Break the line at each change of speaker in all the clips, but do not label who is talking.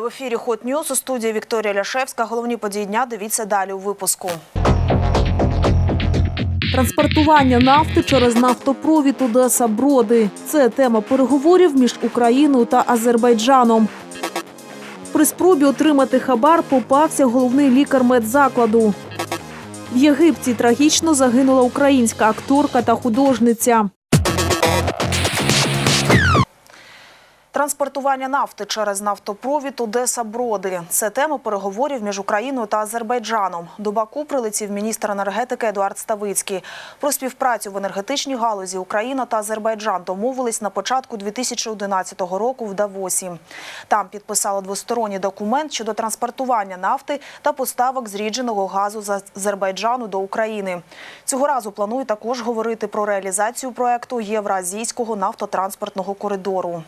Вітаю в ефірі Hot News. у студії Вікторія Ляшевська. Головні події дня дивіться далі у випуску.
Транспортування нафти через нафтопровід Одеса Броди. Це тема переговорів між Україною та Азербайджаном. При спробі отримати хабар попався головний лікар медзакладу. В Єгипті трагічно загинула українська акторка та художниця.
Транспортування нафти через нафтопровід Одеса Броди. Це тема переговорів між Україною та Азербайджаном. До Баку прилетів міністр енергетики Едуард Ставицький. Про співпрацю в енергетичній галузі Україна та Азербайджан домовились на початку 2011 року в Давосі. Там підписали двосторонній документ щодо транспортування нафти та поставок зрідженого газу з Азербайджану до України. Цього разу планують також говорити про реалізацію проекту Євразійського нафтотранспортного коридору.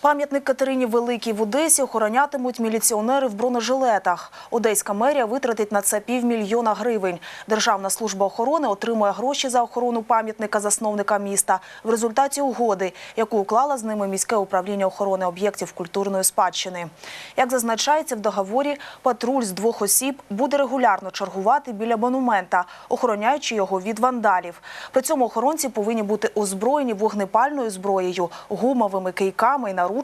Пам'ятник Катерині Великій в Одесі охоронятимуть міліціонери в бронежилетах. Одеська мерія витратить на це півмільйона гривень. Державна служба охорони отримує гроші за охорону пам'ятника засновника міста в результаті угоди, яку уклала з ними міське управління охорони об'єктів культурної спадщини. Як зазначається в договорі, патруль з двох осіб буде регулярно чергувати біля монумента, охороняючи його від вандалів. При цьому охоронці повинні бути озброєні вогнепальною зброєю, гумовими кийками і наручниками,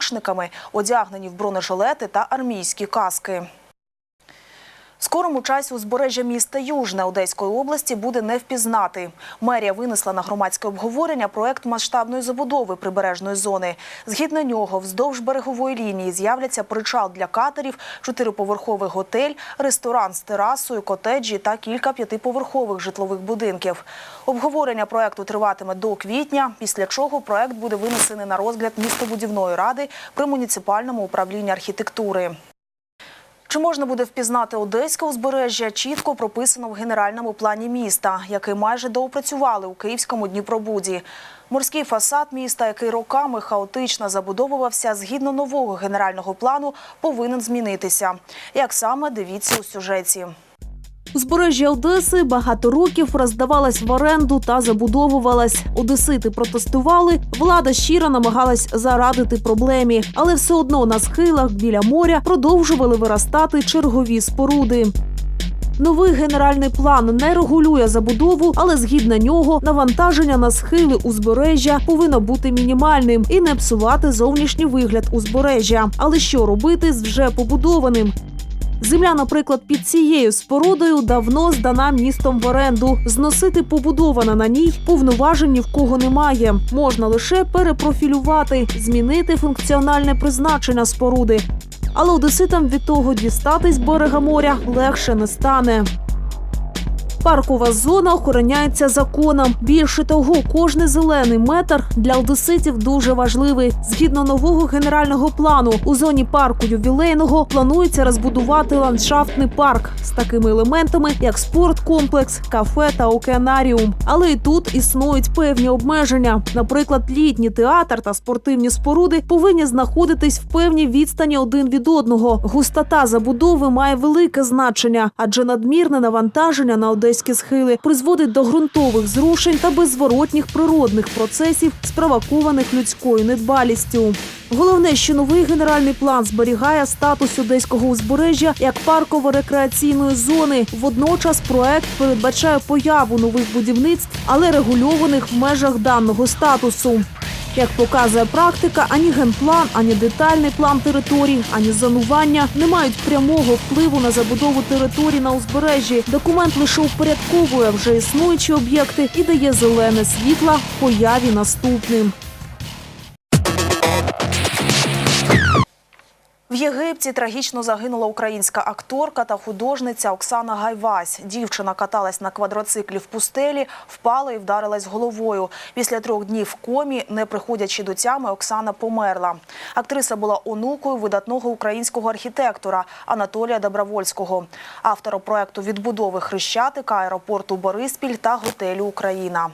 одягнені в бронежилети та армійські каски. Скорому часі узбережжя міста Южне Одеської області буде не впізнати. Мерія винесла на громадське обговорення проект масштабної забудови прибережної зони. Згідно нього, вздовж берегової лінії з'являться причал для катерів, чотириповерховий готель, ресторан з терасою, котеджі та кілька п'ятиповерхових житлових будинків. Обговорення проекту триватиме до квітня, після чого проект буде винесений на розгляд містобудівної ради при муніципальному управлінні архітектури. Чи можна буде впізнати Одеське узбережжя, чітко прописано в генеральному плані міста, який майже доопрацювали у Київському Дніпробуді. Морський фасад міста, який роками хаотично забудовувався згідно нового генерального плану, повинен змінитися. Як саме дивіться у сюжеті.
Узбережжя Одеси багато років роздавалось в оренду та забудовувалась. Одесити протестували. Влада щиро намагалась зарадити проблемі, але все одно на схилах біля моря продовжували виростати чергові споруди. Новий генеральний план не регулює забудову, але згідно нього навантаження на схили узбережжя повинно бути мінімальним і не псувати зовнішній вигляд узбережжя. Але що робити з вже побудованим? Земля, наприклад, під цією спорудою давно здана містом в оренду. Зносити побудована на ній повноважень ні в кого немає. Можна лише перепрофілювати, змінити функціональне призначення споруди. Але одеситам від того дістатись берега моря легше не стане. Паркова зона охороняється законом. Більше того, кожний зелений метр для одеситів дуже важливий. Згідно нового генерального плану, у зоні парку ювілейного планується розбудувати ландшафтний парк з такими елементами, як спорткомплекс, кафе та океанаріум. Але і тут існують певні обмеження. Наприклад, літній театр та спортивні споруди повинні знаходитись в певній відстані один від одного. Густота забудови має велике значення, адже надмірне навантаження на одеські схили призводить до ґрунтових зрушень та беззворотніх природних процесів, спровокованих людською недбалістю. Головне, що новий генеральний план зберігає статус одеського узбережжя як парково-рекреаційної зони. Водночас проект передбачає появу нових будівництв, але регульованих в межах даного статусу. Як показує практика, ані генплан, ані детальний план територій, ані зонування не мають прямого впливу на забудову територій на узбережжі. Документ лише упорядковує вже існуючі об'єкти і дає зелене світло появі наступним.
В Єгипті трагічно загинула українська акторка та художниця Оксана Гайвась. Дівчина каталась на квадроциклі в пустелі, впала і вдарилась головою. Після трьох днів в комі, не приходячи до тями, Оксана померла. Актриса була онукою видатного українського архітектора Анатолія Добровольського, автора проекту відбудови Хрещатика, аеропорту Бориспіль та готелю Україна.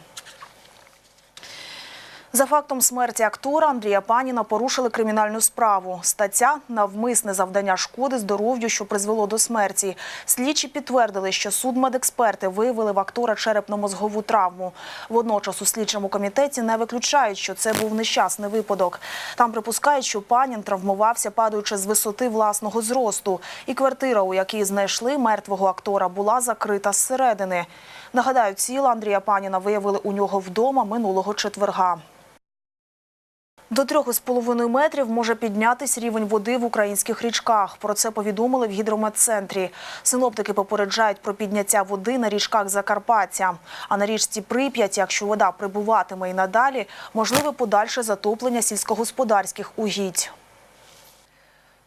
За фактом смерті актора Андрія Паніна порушили кримінальну справу. Стаття навмисне завдання шкоди здоров'ю, що призвело до смерті. Слідчі підтвердили, що судмедексперти виявили в актора черепно-мозгову травму. Водночас у слідчому комітеті не виключають, що це був нещасний випадок. Там припускають, що панін травмувався, падаючи з висоти власного зросту. І квартира, у якій знайшли мертвого актора, була закрита зсередини. Нагадаю, тіло Андрія Паніна виявили у нього вдома минулого четверга. До трьох із половиною метрів може піднятись рівень води в українських річках. Про це повідомили в гідрометцентрі. Синоптики попереджають про підняття води на річках Закарпаття. А на річці Прип'ять, якщо вода прибуватиме і надалі, можливе подальше затоплення сільськогосподарських угідь.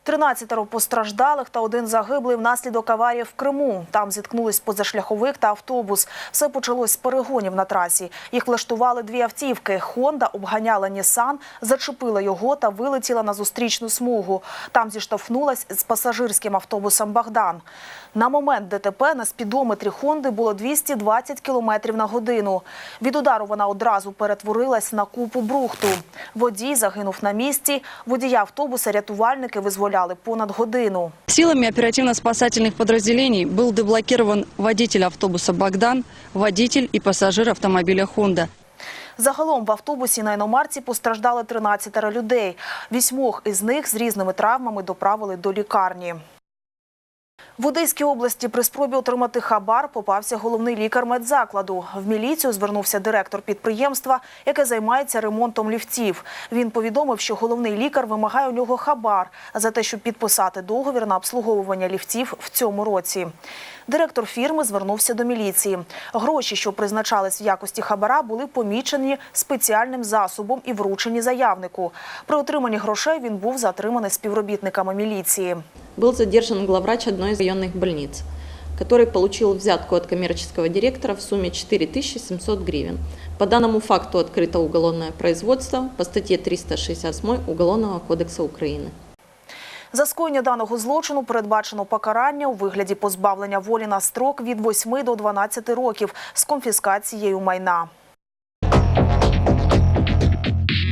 13 постраждалих та один загиблий внаслідок аварії в Криму. Там зіткнулись позашляховик та автобус. Все почалось з перегонів на трасі. Їх влаштували дві автівки. Хонда обганяла Нісан, зачепила його та вилетіла на зустрічну смугу. Там зіштовхнулась з пасажирським автобусом Богдан. На момент ДТП на спідометрі Хонди було 220 км на годину. Від удару вона одразу перетворилась на купу брухту. Водій загинув на місці. Водія автобуса рятувальники визволяли понад годину.
Силами оперативно-спасательных подразделений был деблокирован водитель автобуса «Богдан», водитель и пассажир автомобиля «Хонда».
Загалом в автобусі на іномарці постраждали 13 людей. Вісьмох із них з різними травмами доправили до лікарні. В Одеській області при спробі отримати хабар попався головний лікар медзакладу. В міліцію звернувся директор підприємства, яке займається ремонтом ліфтів. Він повідомив, що головний лікар вимагає у нього хабар за те, щоб підписати договір на обслуговування ліфтів в цьому році Директор фірми звернувся до міліції. Гроші, що призначались в якості хабара, були помічені спеціальним засобом і вручені заявнику. При отриманні грошей він був затриманий співробітниками міліції.
был задержан главврач одной из районных больниц, который получил взятку от коммерческого директора в сумме 4700 гривен. По данному факту открыто уголовное производство по статье 368 Уголовного кодекса Украины.
За скоєння даного злочину передбачено покарання у вигляді позбавлення волі на строк від 8 до 12 років з конфіскацією майна.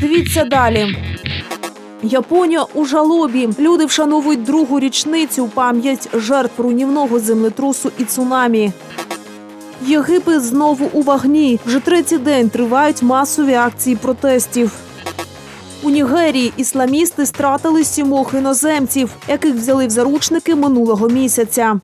Дивіться далі. Японія у жалобі. Люди вшановують другу річницю пам'ять жертв руйнівного землетрусу і цунамі. Єгипет знову у вагні. Вже третій день тривають масові акції протестів. У Нігерії ісламісти стратили сімох іноземців, яких взяли в заручники минулого місяця.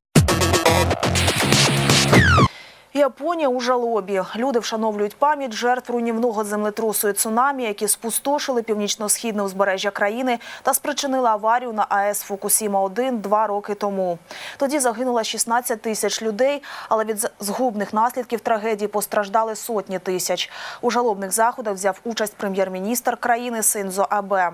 Японія у жалобі. Люди вшановлюють пам'ять жертв руйнівного землетрусу і цунамі, які спустошили північно-східне узбережжя країни та спричинили аварію на АЕС Фукусіма-1 два роки тому. Тоді загинуло 16 тисяч людей, але від згубних наслідків трагедії постраждали сотні тисяч. У жалобних заходах взяв участь прем'єр-міністр країни Синзо Абе.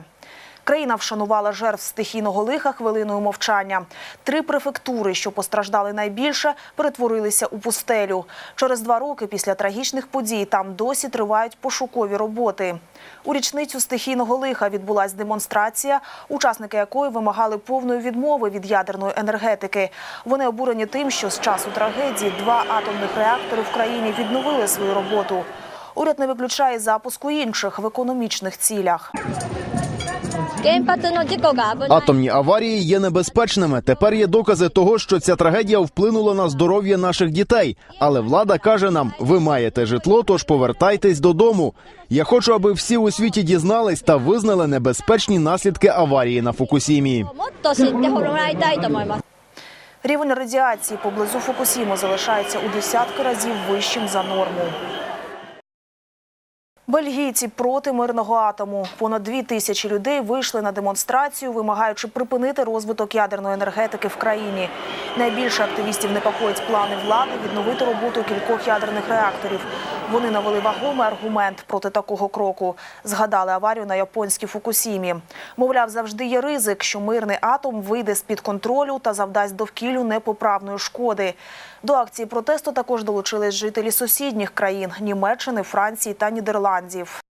Країна вшанувала жертв стихійного лиха хвилиною мовчання. Три префектури, що постраждали найбільше, перетворилися у пустелю. Через два роки після трагічних подій там досі тривають пошукові роботи. У річницю стихійного лиха відбулась демонстрація, учасники якої вимагали повної відмови від ядерної енергетики. Вони обурені тим, що з часу трагедії два атомних реактори в країні відновили свою роботу. Уряд не виключає запуску інших в економічних цілях.
原発の事故が危ない
Атомні аварії є небезпечними. Тепер є докази того, що ця трагедія вплинула на здоров'я наших дітей. Але влада каже нам: ви маєте житло, тож повертайтесь додому. Я хочу, аби всі у світі дізнались та визнали небезпечні наслідки аварії на Фукусімі.
もっと知ってもらいたいと思います
Рівень радіації поблизу Фукусімо залишається у десятки разів вищим за норму. Бельгійці проти мирного атому. Понад дві тисячі людей вийшли на демонстрацію, вимагаючи припинити розвиток ядерної енергетики в країні. Найбільше активістів непокоїть плани влади відновити роботу кількох ядерних реакторів. Вони навели вагомий аргумент проти такого кроку. Згадали аварію на японській Фукусімі. Мовляв, завжди є ризик, що мирний атом вийде з-під контролю та завдасть довкіллю непоправної шкоди. До акції протесту також долучились жителі сусідніх країн Німеччини, Франції та Нідерландів.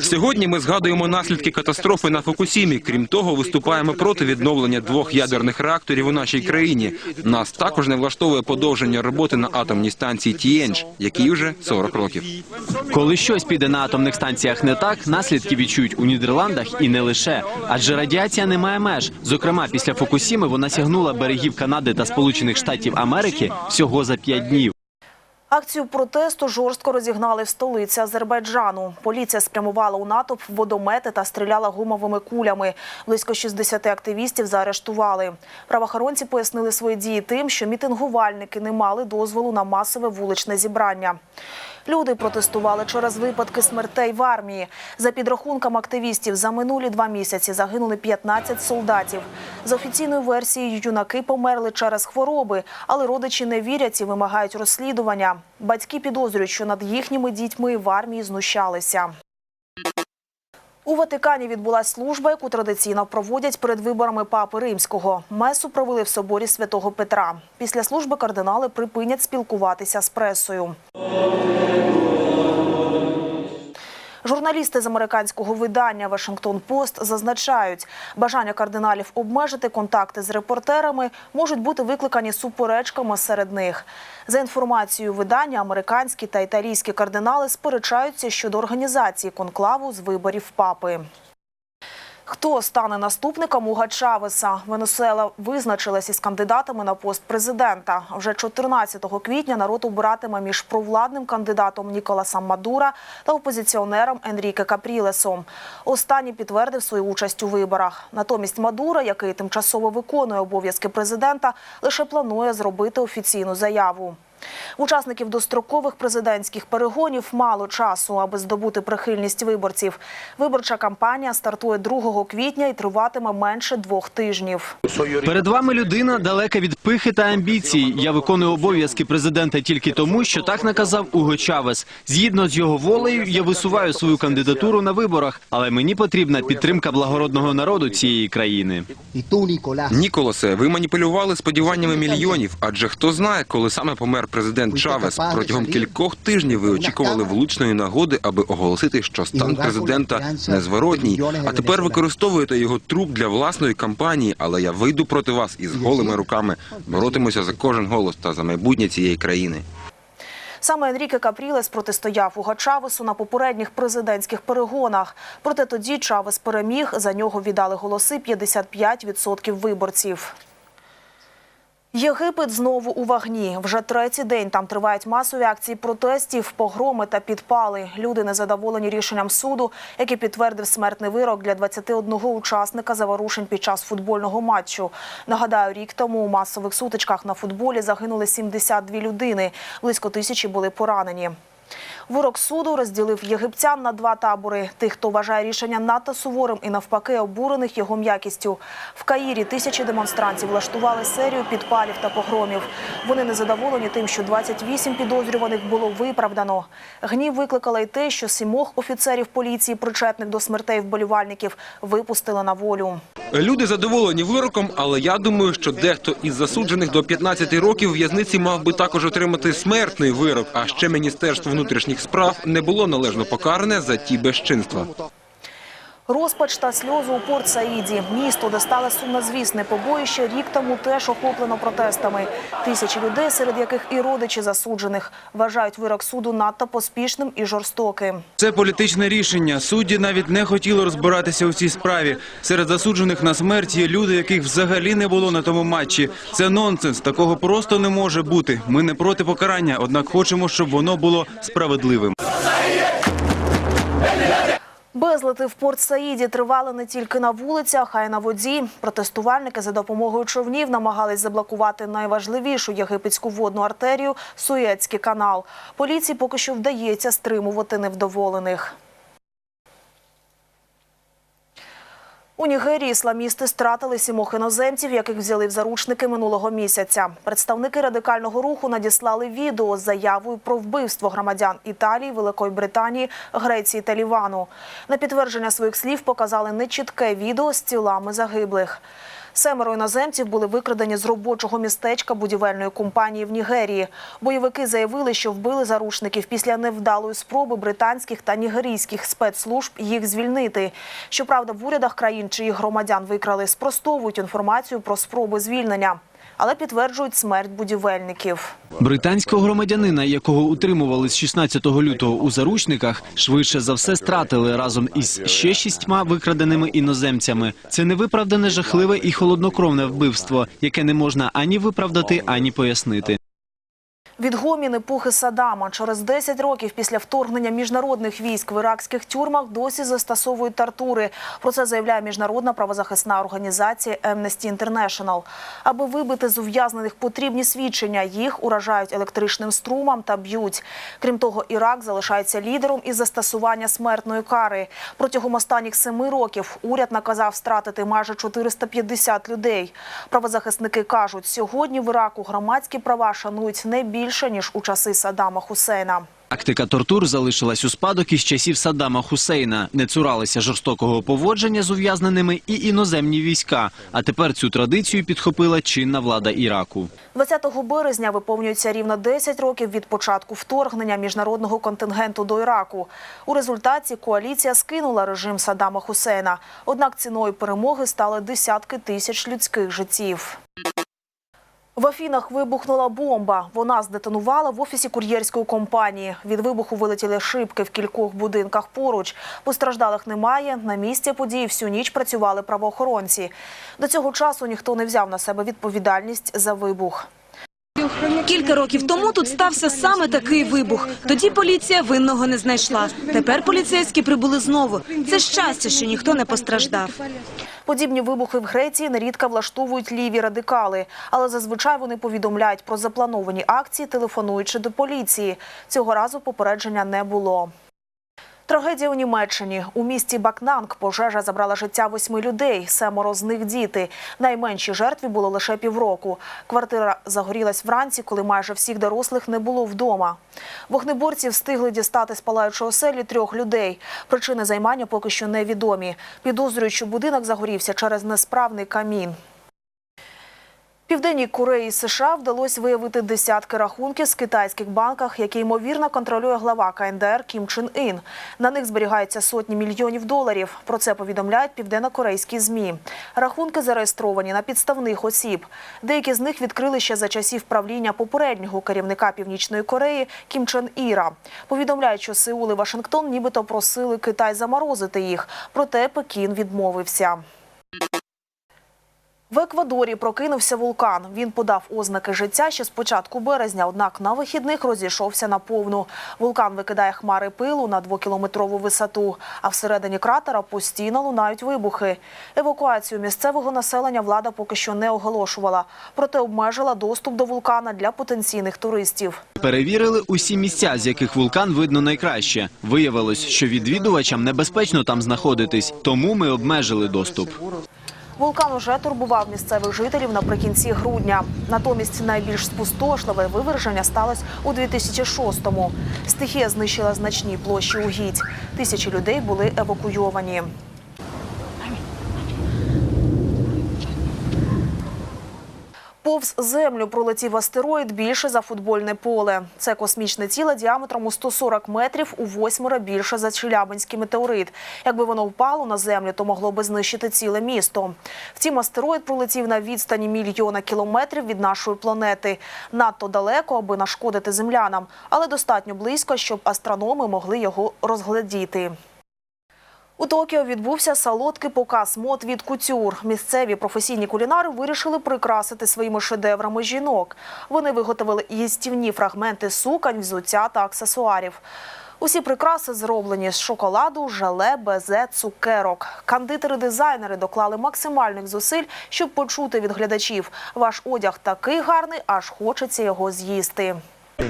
Сьогодні ми згадуємо наслідки катастрофи на Фукусімі. Крім того, виступаємо проти відновлення двох ядерних реакторів у нашій країні. Нас також не влаштовує подовження роботи на атомній станції Тієнж, якій вже 40 років.
Коли щось піде на атомних станціях не так, наслідки відчують у Нідерландах і не лише. Адже радіація не має меж. Зокрема, після Фукусіми вона сягнула берегів Канади та Сполучених Штатів Америки всього за п'ять днів.
Акцію протесту жорстко розігнали в столиці Азербайджану. Поліція спрямувала у натовп водомети та стріляла гумовими кулями. Близько 60 активістів заарештували. Правоохоронці пояснили свої дії тим, що мітингувальники не мали дозволу на масове вуличне зібрання. Люди протестували через випадки смертей в армії. За підрахунком активістів, за минулі два місяці загинули 15 солдатів. За офіційною версією, юнаки померли через хвороби, але родичі не вірять і вимагають розслідування. Батьки підозрюють, що над їхніми дітьми в армії знущалися. У Ватикані відбулася служба, яку традиційно проводять перед виборами папи римського. Месу провели в соборі святого Петра. Після служби кардинали припинять спілкуватися з пресою. Журналісти з американського видання Вашингтон Пост зазначають, бажання кардиналів обмежити контакти з репортерами можуть бути викликані суперечками серед них. За інформацією видання, американські та італійські кардинали сперечаються щодо організації конклаву з виборів папи. Хто стане наступником Уга Чавеса? Венесуела визначилась із кандидатами на пост президента. Вже 14 квітня народ обиратиме між провладним кандидатом Ніколасом Мадура та опозиціонером Енріке Капрілесом. Останній підтвердив свою участь у виборах. Натомість Мадура, який тимчасово виконує обов'язки президента, лише планує зробити офіційну заяву. В Учасників дострокових президентських перегонів мало часу, аби здобути прихильність виборців. Виборча кампанія стартує 2 квітня і триватиме менше двох тижнів.
Перед вами людина далека від пихи та амбіцій. Я виконую обов'язки президента тільки тому, що так наказав Уго Чавес. Згідно з його волею, я висуваю свою кандидатуру на виборах, але мені потрібна підтримка благородного народу цієї країни.
Ніколасе, ви маніпулювали сподіваннями мільйонів, адже хто знає, коли саме помер президент Чавес. Протягом кількох тижнів ви очікували влучної нагоди, аби оголосити, що стан президента незворотній. А тепер використовуєте його труп для власної кампанії. Але я вийду проти вас із голими руками, боротимуся за кожен голос та за майбутнє цієї країни.
Саме Енріке Капрілес протистояв Уга Чавесу на попередніх президентських перегонах. Проте тоді Чавес переміг. За нього віддали голоси 55% виборців. Єгипет знову у вагні. Вже третій день там тривають масові акції протестів, погроми та підпали. Люди незадоволені рішенням суду, який підтвердив смертний вирок для 21 учасника заворушень під час футбольного матчу. Нагадаю, рік тому у масових сутичках на футболі загинули 72 людини. Близько тисячі були поранені. Вирок суду розділив єгиптян на два табори: тих, хто вважає рішення надто суворим і навпаки обурених його м'якістю. В Каїрі тисячі демонстрантів влаштували серію підпалів та погромів. Вони незадоволені тим, що 28 підозрюваних було виправдано. Гнів викликало й те, що сімох офіцерів поліції, причетних до смертей вболівальників, випустили на волю.
Люди задоволені вироком, але я думаю, що дехто із засуджених до 15 років в'язниці мав би також отримати смертний вирок. А ще міністерство внутрішніх справ не було належно покаране за ті безчинства.
Розпач та сльози у Порт Саїді. Місто, де стало сумнозвісне побоїще, рік тому теж охоплено протестами. Тисячі людей, серед яких і родичі засуджених, вважають вирок суду надто поспішним і жорстоким.
Це політичне рішення. Судді навіть не хотіли розбиратися у цій справі. Серед засуджених на смерть є люди, яких взагалі не було на тому матчі. Це нонсенс. Такого просто не може бути. Ми не проти покарання, однак хочемо, щоб воно було справедливим.
Безлети в Порт Саїді тривали не тільки на вулицях, а й на воді. Протестувальники за допомогою човнів намагались заблокувати найважливішу єгипетську водну артерію – Суєцький канал. Поліції поки що вдається стримувати невдоволених. У Нігерії ісламісти стратили сімох іноземців, яких взяли в заручники минулого місяця. Представники радикального руху надіслали відео з заявою про вбивство громадян Італії, Великої Британії, Греції та Лівану. На підтвердження своїх слів показали нечітке відео з тілами загиблих. Семеро іноземців були викрадені з робочого містечка будівельної компанії в Нігерії. Бойовики заявили, що вбили заручників після невдалої спроби британських та нігерійських спецслужб їх звільнити. Щоправда, в урядах країн, чиїх громадян викрали, спростовують інформацію про спроби звільнення, але підтверджують смерть будівельників.
Британського громадянина, якого утримували з 16 лютого у заручниках, швидше за все стратили разом із ще шістьма викраденими іноземцями. Це невиправдане жахливе і холоднокровне вбивство, яке не можна ані виправдати, ані пояснити.
Відгомін епохи Саддама через 10 років після вторгнення міжнародних військ в іракських тюрмах досі застосовують тортури. Про це заявляє міжнародна правозахисна організація Amnesty International. Аби вибити з ув'язнених потрібні свідчення, їх уражають електричним струмом та б'ють. Крім того, Ірак залишається лідером із застосування смертної кари. Протягом останніх семи років уряд наказав стратити майже 450 людей. Правозахисники кажуть, сьогодні в Іраку громадські права шанують не більше ніж у часи Саддама Хусейна.
Тактика тортур залишилась у спадок із часів Саддама Хусейна. Не цуралися жорстокого поводження з ув'язненими і іноземні війська. А тепер цю традицію підхопила чинна влада Іраку.
20 березня виповнюється рівно 10 років від початку вторгнення міжнародного контингенту до Іраку. У результаті коаліція скинула режим Саддама Хусейна. Однак ціною перемоги стали десятки тисяч людських життів. В Афінах вибухнула бомба. Вона здетонувала в офісі кур'єрської компанії. Від вибуху вилетіли шибки в кількох будинках поруч. Постраждалих немає. На місці події всю ніч працювали правоохоронці. До цього часу ніхто не взяв на себе відповідальність за вибух.
Кілька років тому тут стався саме такий вибух. Тоді поліція винного не знайшла. Тепер поліцейські прибули знову. Це щастя, що ніхто не постраждав.
Подібні вибухи в Греції нерідко влаштовують ліві радикали, але зазвичай вони повідомляють про заплановані акції, телефонуючи до поліції. Цього разу попередження не було. Трагедія у Німеччині. У місті Бакнанг пожежа забрала життя восьми людей, семеро з них діти. Найменшій жертві було лише півроку. Квартира загорілась вранці, коли майже всіх дорослих не було вдома. Вогнеборці встигли дістати з палаючої оселі трьох людей. Причини займання поки що невідомі. Підозрюють, що будинок загорівся через несправний камін. Південній Кореї США вдалося виявити десятки рахунків з китайських банках, які ймовірно контролює глава КНДР Кім Чен Ін. На них зберігаються сотні мільйонів доларів. Про це повідомляють південно-корейські змі. Рахунки зареєстровані на підставних осіб. Деякі з них відкрили ще за часів правління попереднього керівника Північної Кореї Кім Чен Іра. Повідомляють, що Сеул і Вашингтон нібито просили Китай заморозити їх, проте Пекін відмовився. В Еквадорі прокинувся вулкан. Він подав ознаки життя ще з початку березня, однак на вихідних розійшовся наповну. Вулкан викидає хмари пилу на двокілометрову висоту, а всередині кратера постійно лунають вибухи. Евакуацію місцевого населення влада поки що не оголошувала, проте обмежила доступ до вулкана для потенційних туристів.
Перевірили усі місця, з яких вулкан видно найкраще. Виявилось, що відвідувачам небезпечно там знаходитись, тому ми обмежили доступ.
Вулкан уже турбував місцевих жителів наприкінці грудня. Натомість найбільш спустошливе виверження сталося у 2006-му. Стихія знищила значні площі угідь. Тисячі людей були евакуйовані. Повз землю пролетів астероїд більше за футбольне поле. Це космічне тіло діаметром у 140 метрів у восьмеро більше за Челябинський метеорит. Якби воно впало на землю, то могло би знищити ціле місто. Втім, астероїд пролетів на відстані мільйона кілометрів від нашої планети. Надто далеко, аби нашкодити землянам, але достатньо близько, щоб астрономи могли його розглядіти. У Токіо відбувся солодкий показ мод від кутюр. Місцеві професійні кулінари вирішили прикрасити своїми шедеврами жінок. Вони виготовили їстівні фрагменти сукань, взуття та аксесуарів. Усі прикраси зроблені з шоколаду, желе, безе, цукерок. Кандитери-дизайнери доклали максимальних зусиль, щоб почути від глядачів. Ваш одяг такий гарний, аж хочеться його з'їсти.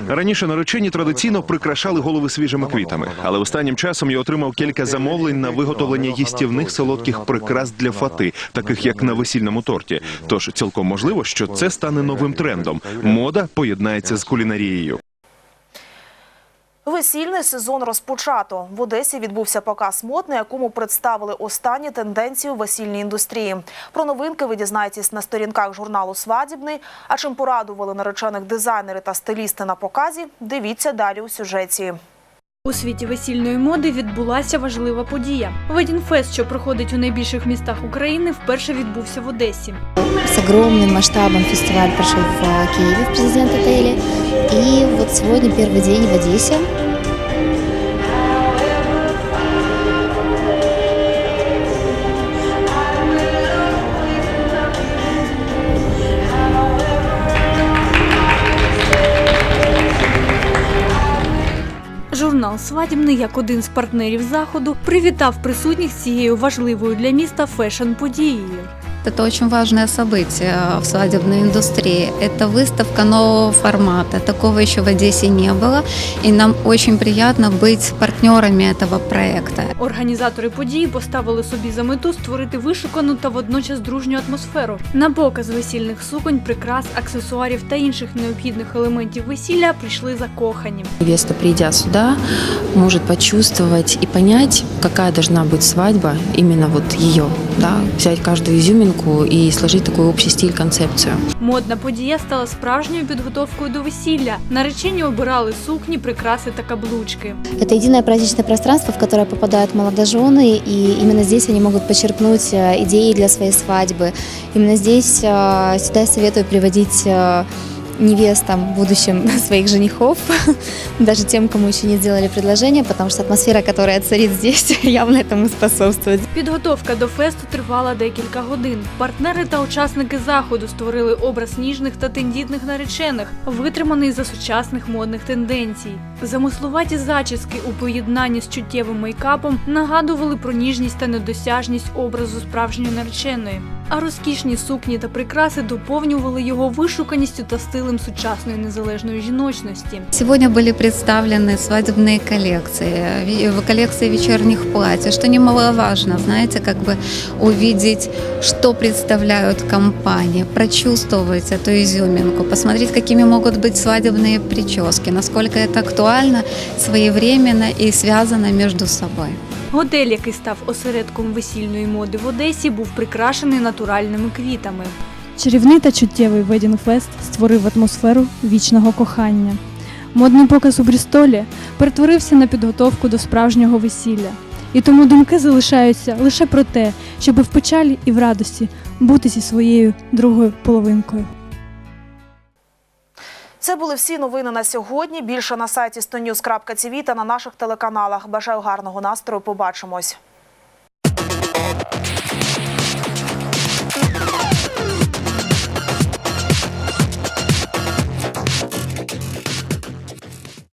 Раніше наречені традиційно прикрашали голови свіжими квітами, але останнім часом я отримав кілька замовлень на виготовлення їстівних солодких прикрас для фати, таких як на весільному торті. Тож цілком можливо, що це стане новим трендом. Мода поєднається з кулінарією.
Весільний сезон розпочато. В Одесі відбувся показ мод, на якому представили останні тенденції у весільній індустрії. Про новинки ви дізнаєтесь на сторінках журналу «Свадібний». А чим порадували наречених дизайнери та стилісти на показі, дивіться далі у сюжеті.
У світі весільної моди відбулася важлива подія. Ведінфест, що проходить у найбільших містах України, вперше відбувся в Одесі.
С огромным масштабом фестиваль прошел в Киеве, в президент отеле. И вот сегодня первый день в Одессе.
Журнал Свадібний, як один з партнерів заходу, привітав присутніх цією важливою для міста фешн-подією
Это очень важное событие в свадебной индустрии. Это выставка нового формата. Такого еще в Одессе не было. И нам очень приятно быть партнерами этого проекта.
Організатори події поставили собі за мету створити вишукану та водночас дружню атмосферу. На показ весільних суконь, прикрас, аксесуарів та інших необхідних елементів весілля прийшли закохані.
Невеста, придя сюда, может почувствовать и понять, какая должна быть свадьба, именно вот ее, да, взять каждую изюминку и сложить такой общий стиль, концепцию.
Модна подія стала справжньою підготовкою до весілля. Наречені обирали сукні, прикраси та каблучки.
Это единое праздничное пространство, в которое попадают молодожены, и именно здесь они могут почерпнуть э, идеи для своей свадьбы. Именно здесь э, сюда я советую приводить э, невестам, будущим своих женихов, даже тем, кому еще не сделали предложение, потому что атмосфера, которая царит здесь, явно этому способствует.
Підготовка до фесту тривала декілька годин. Партнери та учасники заходу створили образ ніжних та тендітних наречених, витриманий за сучасних модних тенденцій. Замислуваті зачіски у поєднанні з чуттєвим мейкапом нагадували про ніжність та недосяжність образу справжньої нареченої. А розкішні сукні та прикраси доповнювали його вишуканістю та стилем сучасної незалежної жіночності.
Сегодня были представлены свадебные коллекции, ви- коллекции вечерних платьев, что немаловажно, знаете, как бы увидеть, что представляют компании, прочувствовать эту изюминку, посмотреть, какими могут быть свадебные прически, насколько это актуально, своевременно и связано между собой.
Готель, який став осередком весільної моди в Одесі, був прикрашений натуральними квітами.
Чарівний та чуттєвий Ведінфест створив атмосферу вічного кохання. Модний показ у Брістолі перетворився на підготовку до справжнього весілля. І тому думки залишаються лише про те, щоб в печалі і в радості бути зі своєю другою половинкою.
Це були всі новини на сьогодні. Більше на сайті 100news.tv та на наших телеканалах. Бажаю гарного настрою. Побачимось.